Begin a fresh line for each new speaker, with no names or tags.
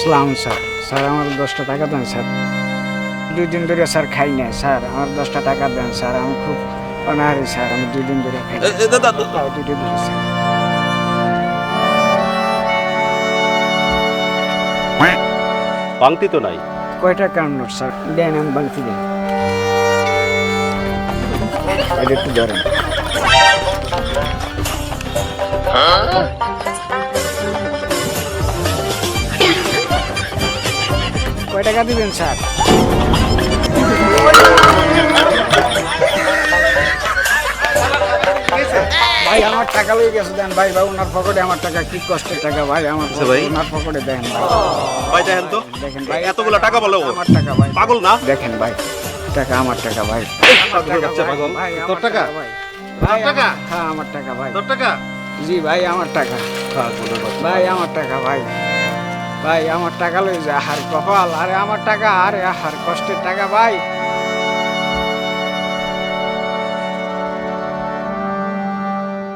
সালাম sir. Sir আমার দশটা টাকা দেন স্যার। দুই দিন ধরে স্যার খাই নাই স্যার। আমার দশটা টাকা দেন স্যার। আমি খুব অনাহারি স্যার। আমি দুই দিন ধরে খাই দুই দিন ধরে স্যার।
বাংতি তো নাই।
কয়টা কারণ নোট স্যার? দেন আমি বাংতি দেন একটু ধরেন। কয় টাকা দিবেন স্যার? ভাই আমার টাকা লয়ে গেছে দেন। ভাই ভাই ওনার পকেটে আমার টাকা কি কষ্টের টাকা ভাই আমার
আচ্ছা ভাই।
ওনার পকেটে দেন ভাই।
দেখেন তো।
দেখেন ভাই
এতগুলো টাকা বলো
আমার টাকা ভাই।
পাগল না?
দেখেন ভাই টাকা আমার টাকা ভাই।
পাগল। তোর টাকা?
ভাই। ভাই
টাকা?
হ্যাঁ আমার টাকা ভাই।
তোর টাকা?
জি ভাই আমার টাকা। ভাই আমার টাকা ভাই। ভাই, আমার টাকা লই যা, হার কপাল। আরে আমার টাকা, আরে হার কষ্টের টাকা ভাই।